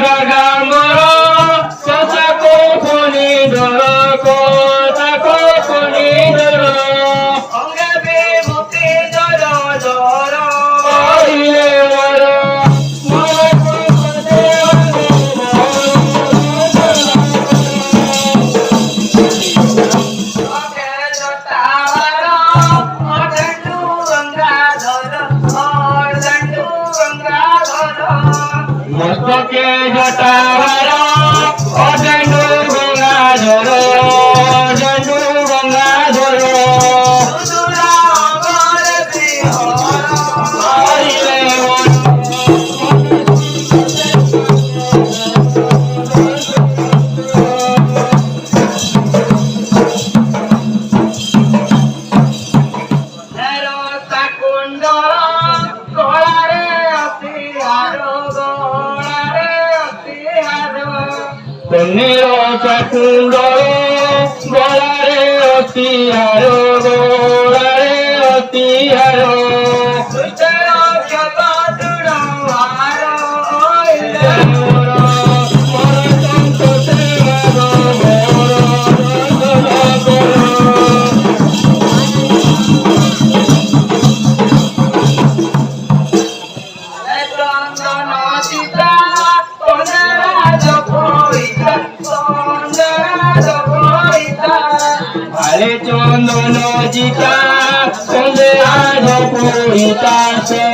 Vargas. তখন বড় বলারে অতি আরও আছে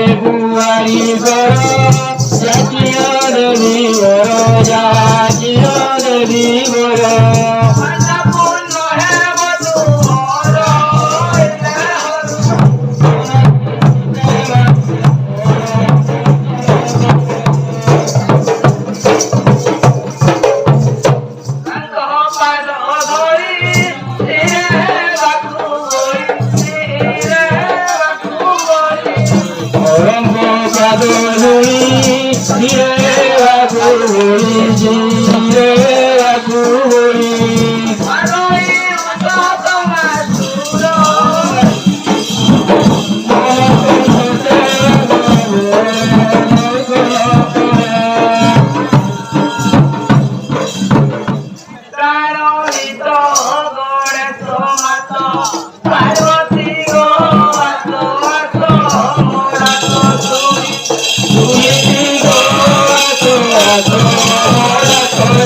રે કુંવારી કરો સત્ય રવિ વરો જાય বাবুই জিরে বাবুই জিরে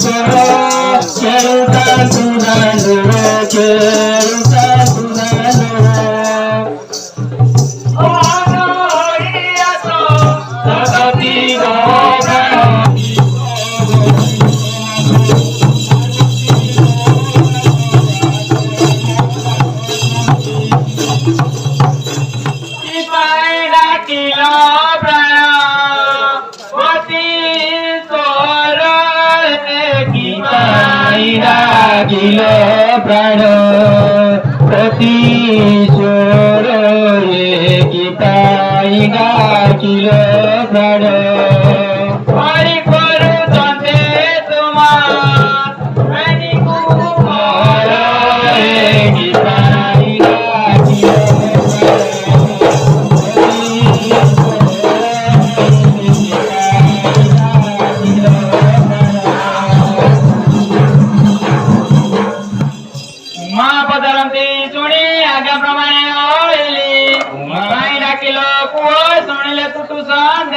चलो चलता सुना अखिल प्राण। प्रतिशोर गीता गाखिल அந்த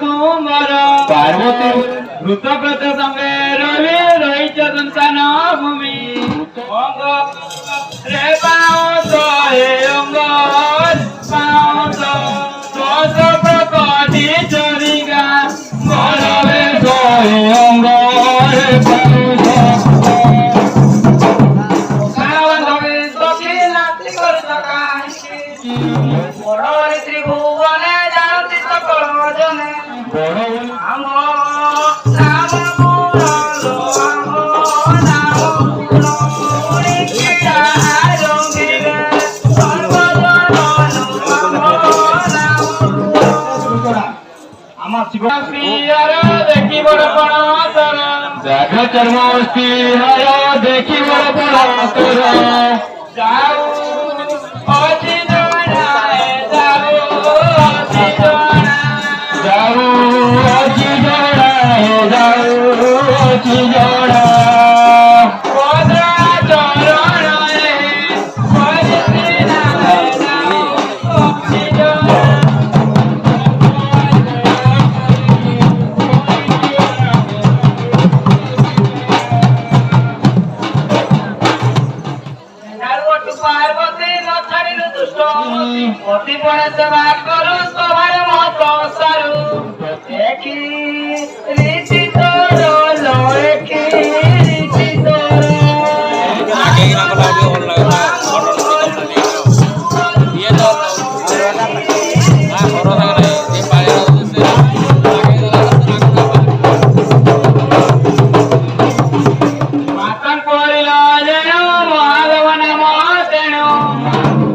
कुमार पार्वती ऋतव्रत जगत मोस्ती हया देखी बड़ बड़ा करो जाऊ হয়ে যাও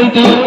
ಬಂತು